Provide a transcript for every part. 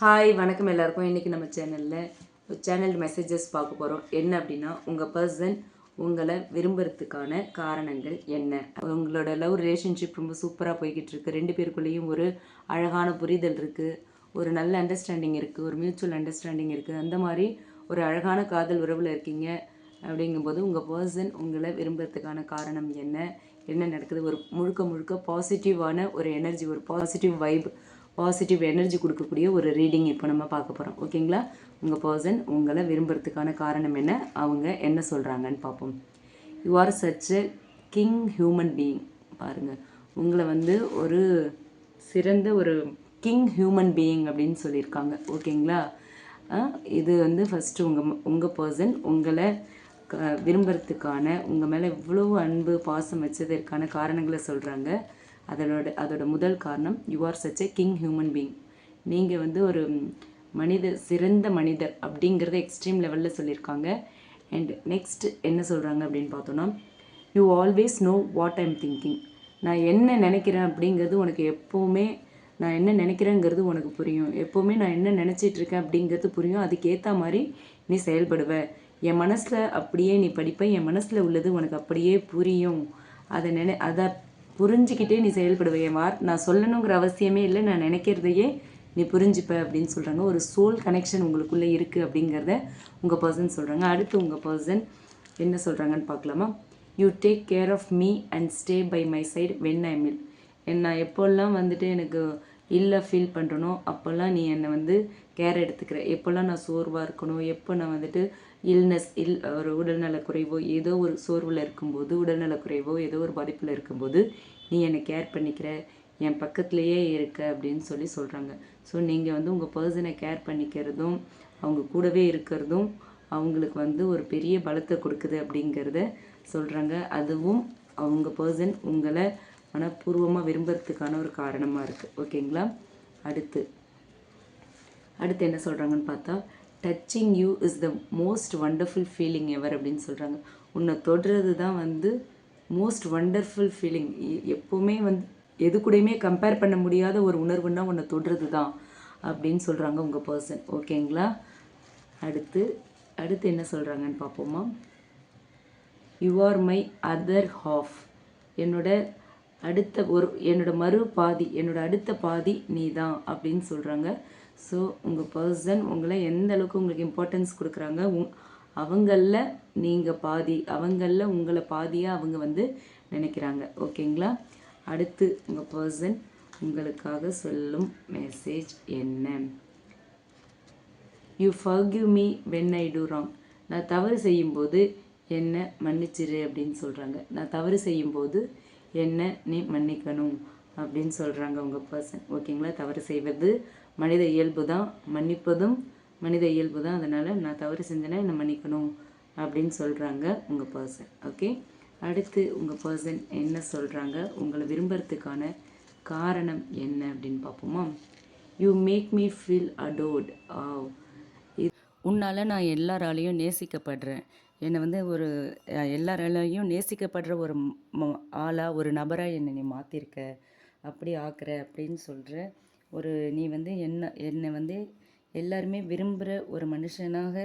Hi வணக்கம் எல்லாருக்கும். இன்றைக்கி நம்ம சேனலில் சேனல் மெசேஜஸ் பார்க்க போகிறோம் என்ன அப்படின்னா உங்கள் பர்சன் உங்களை விரும்புறதுக்கான காரணங்கள் என்ன? உங்களோட லவ் ரிலேஷன்ஷிப் ரொம்ப சூப்பராக போய்கிட்டு இருக்குது ரெண்டு பேருக்குள்ளேயும் ஒரு அழகான புரிதல் இருக்குது ஒரு நல்ல அண்டர்ஸ்டாண்டிங் இருக்குது ஒரு மியூச்சுவல் அண்டர்ஸ்டாண்டிங் இருக்குது அந்த மாதிரி ஒரு அழகான காதல் உறவில் இருக்கீங்க அப்படிங்கும்போது உங்கள் பர்சன் உங்களை விரும்புறதுக்கான காரணம் என்ன? என்ன நடக்குது? ஒரு முழுக்க முழுக்க பாசிட்டிவான ஒரு எனர்ஜி ஒரு பாசிட்டிவ் வைப் பாசிட்டிவ் எனர்ஜி கொடுக்கக்கூடிய ஒரு ரீடிங் இப்போ நம்ம பார்க்க போகிறோம் ஓகேங்களா உங்கள் பர்சன் உங்களை விரும்புறதுக்கான காரணம் என்ன? அவங்க என்ன சொல்கிறாங்கன்னு பார்ப்போம். You are such a king human being பாருங்கள் உங்களை வந்து ஒரு சிறந்த ஒரு கிங் ஹியூமன் பீயிங் அப்படின்னு சொல்லியிருக்காங்க. ஓகேங்களா இது வந்து ஃபஸ்ட்டு உங்கள் உங்கள் பர்சன் உங்களை க விரும்புறதுக்கான உங்கள் மேலே இவ்வளோ அன்பு பாசம் வச்சதற்கான காரணங்களை சொல்கிறாங்க அதனோட அதோட முதல் காரணம் you are such a king human being நீங்கள் வந்து ஒரு மனித சிறந்த மனிதர் அப்படிங்கிறத எக்ஸ்ட்ரீம் லெவலில் சொல்லியிருக்காங்க. அண்ட் நெக்ஸ்ட் என்ன சொல்கிறாங்க அப்படின்னு பார்த்தோன்னா you always know what I'm thinking நான் என்ன நினைக்கிறேன் அப்படிங்கிறது உனக்கு எப்போவுமே நான் என்ன நினைக்கிறேங்கிறது உனக்கு புரியும். எப்போவுமே நான் என்ன நினச்சிட்டு இருக்கேன் அப்படிங்கிறது புரியும். அதுக்கேற்ற மாதிரி நீ செயல்படுவ. என் மனசில் அப்படியே நீ படிப்ப. என் மனசில் உள்ளது உனக்கு அப்படியே புரியும். அதை நினை அதை புரிஞ்சுக்கிட்டே நீ செயல்படுவ என் வார் நான் சொல்லணுங்கிற அவசியமே இல்லை நான் நினைக்கிறதையே நீ புரிஞ்சுப்ப அப்படின்னு சொல்கிறாங்க ஒரு சோல் கனெக்ஷன் உங்களுக்குள்ளே இருக்குது அப்படிங்கிறத உங்கள் பர்சன் சொல்கிறாங்க அடுத்து உங்கள் பர்சன் என்ன சொல்கிறாங்கன்னு பார்க்கலாமா? You take care of me and stay by my side when I'm ill நான் எப்போல்லாம் வந்துட்டு எனக்கு இல்லை ஃபீல் பண்ணுறனோ அப்போல்லாம் நீ என்னை வந்து கேர் எடுத்துக்கிற. எப்போல்லாம் நான் சோர்வாக இருக்கணும் எப்போ நான் வந்துட்டு இல்னஸ் இல் ஒரு உடல்நலக்குறைவோ ஏதோ ஒரு சோர்வில் இருக்கும்போது உடல்நலக்குறைவோ ஏதோ ஒரு பாதிப்பில் இருக்கும்போது நீ என்னை கேர் பண்ணிக்கிற. என் பக்கத்துலேயே இருக்க அப்படின்னு சொல்லி சொல்கிறாங்க ஸோ நீங்கள் வந்து உங்கள் பர்சனை கேர் பண்ணிக்கிறதும் அவங்க கூடவே இருக்கிறதும் அவங்களுக்கு வந்து ஒரு பெரிய பலத்தை கொடுக்குது அப்படிங்கிறத சொல்கிறாங்க அதுவும் அவங்க பர்சன் உங்களை மனப்பூர்வமாக விரும்புறதுக்கான ஒரு காரணமாக இருக்குது ஓகேங்களா? அடுத்து. அடுத்து என்ன சொல்கிறாங்கன்னு பார்த்தா touching you is the most wonderful feeling ever அப்படின்னு சொல்கிறாங்க உன்னை தொடுறது தான் வந்து மோஸ்ட் வண்டர்ஃபுல் ஃபீலிங் எப்போவுமே வந்து எது கூடயுமே கம்பேர் பண்ண முடியாத ஒரு உணர்வுன்னா உன்னை தொடுறது தான் அப்படின்னு சொல்கிறாங்க உங்கள் பர்சன் ஓகேங்களா? அடுத்து அடுத்து என்ன சொல்கிறாங்கன்னு பார்ப்போமா? You are my other half என்னோட அடுத்த ஒரு என்னோட மறு பாதி என்னோட அடுத்த பாதி நீ தான் அப்படின்னு சொல்கிறாங்க ஸோ உங்கள் பர்சன் உங்களை எந்த அளவுக்கு உங்களுக்கு இம்பார்ட்டன்ஸ் கொடுக்குறாங்க உங் அவங்களில் நீங்கள் பாதி அவங்களில் உங்களை பாதியாக அவங்க வந்து நினைக்கிறாங்க. ஓகேங்களா அடுத்து உங்கள் பர்சன் உங்களுக்காக சொல்லும் மெசேஜ் என்ன? You forgive me when I do wrong நான் தவறு செய்யும்போது என்ன மன்னிச்சிரு அப்படின்னு சொல்கிறாங்க நான் தவறு செய்யும்போது என்ன நீ மன்னிக்கணும் அப்படின்னு சொல்கிறாங்க உங்கள் பர்சன் ஓகேங்களா? தவறு செய்வது மனித இயல்பு தான். மன்னிப்பதும் மனித இயல்பு தான். அதனால் நான் தவறு செஞ்சேன்னா என்னை மன்னிக்கணும் அப்படின்னு சொல்கிறாங்க உங்கள் பர்சன் ஓகே? அடுத்து உங்கள் பர்சன் என்ன சொல்கிறாங்க உங்களை விரும்புறதுக்கான காரணம் என்ன அப்படின்னு பார்ப்போமா? யூ மேக் மீ ஃபீல் அடோட் ஆவ். உன்னால் நான் எல்லாராலையும் நேசிக்கப்படுறேன். என்னை வந்து ஒரு எல்லாராலையும் நேசிக்கப்படுற ஒரு ஆளாக ஒரு நபராக என்னை நீ மாற்றிருக்க அப்படி ஆக்குற அப்படின்னு சொல்கிற ஒரு நீ வந்து என்ன என்னை வந்து எல்லாருமே விரும்புகிற ஒரு மனுஷனாக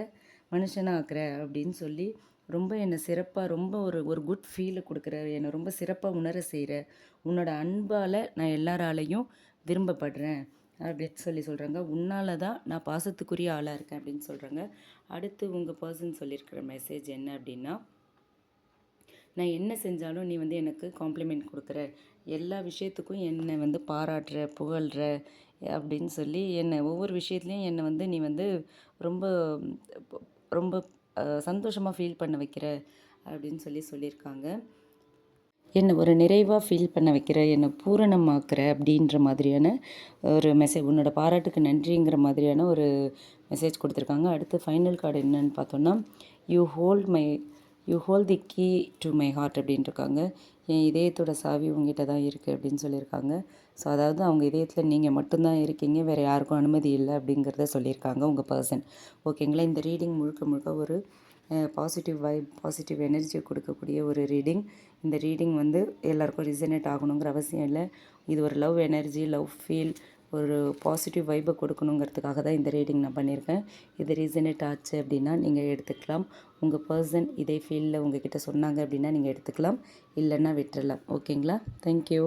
மனுஷனாக்குற அப்படின்னு சொல்லி ரொம்ப என்னை சிறப்பாக ரொம்ப ஒரு ஒரு குட் ஃபீலை கொடுக்குற என்னை ரொம்ப சிறப்பாக உணர செய்கிற உன்னோட அன்பால் நான் எல்லாராலையும் விரும்பப்படுறேன். அப்படின்னு சொல்லி சொல்கிறாங்க உன்னால தான் நான் பாசத்துக்குரிய ஆளாக இருக்கேன் அப்படின்னு சொல்கிறாங்க அடுத்து உங்கள் பர்சன் சொல்லியிருக்கிற மெசேஜ் என்ன அப்படின்னா நான் என்ன செஞ்சாலும் நீ வந்து எனக்கு காம்ப்ளிமெண்ட் கொடுக்குற. எல்லா விஷயத்துக்கும் என்னை வந்து பாராட்டுற புகழ்கிற அப்படின்னு சொல்லி என்னை ஒவ்வொரு விஷயத்துலையும் என்னை வந்து நீ வந்து ரொம்ப ரொம்ப சந்தோஷமாக ஃபீல் பண்ண வைக்கிற அப்படின்னு சொல்லி சொல்லியிருக்காங்க. என்னை ஒரு நிறைவாக ஃபீல் பண்ண வைக்கிற என்னை பூரணமாக்குற அப்படின்ற மாதிரியான ஒரு மெசேஜ் உன்னோட பாராட்டுக்கு நன்றிங்கிற மாதிரியான ஒரு மெசேஜ் கொடுத்துருக்காங்க. அடுத்து ஃபைனல் கார்டு என்னன்னு பார்த்தோன்னா you hold my you hold the key to my heart அப்படின்ட்டுருக்காங்க என் இதயத்தோட சாவி உங்ககிட்ட தான் இருக்குது அப்படின்னு சொல்லியிருக்காங்க. ஸோ அதாவது அவங்க இதயத்தில் நீங்கள் மட்டும்தான் இருக்கீங்க வேறு யாருக்கும் அனுமதி இல்லை அப்படிங்கிறத சொல்லியிருக்காங்க உங்கள் பர்சன் ஓகேங்களா இந்த ரீடிங் முழுக்க முழுக்க ஒரு பாசிட்டிவ் வைப் பாசிட்டிவ் எனர்ஜி கொடுக்கக்கூடிய ஒரு ரீடிங் இந்த ரீடிங் வந்து எல்லாருக்கும் ரிசனேட் ஆகணுங்கிற அவசியம் இல்லை. இது ஒரு லவ் எனர்ஜி லவ் ஃபீல் ஒரு பாசிட்டிவ் வைப்பை கொடுக்கணுங்கிறதுக்காக தான் இந்த ரீடிங் நான் பண்ணியிருக்கேன். இது ரீசனேட் ஆச்சு அப்படின்னா நீங்கள் எடுத்துக்கலாம். உங்கள் பர்சன் இதே ஃபீல்டில் உங்ககிட்ட சொன்னாங்க அப்படின்னா நீங்கள் எடுத்துக்கலாம். இல்லைன்னா விட்டுறலாம். ஓகேங்களா தேங்க்யூ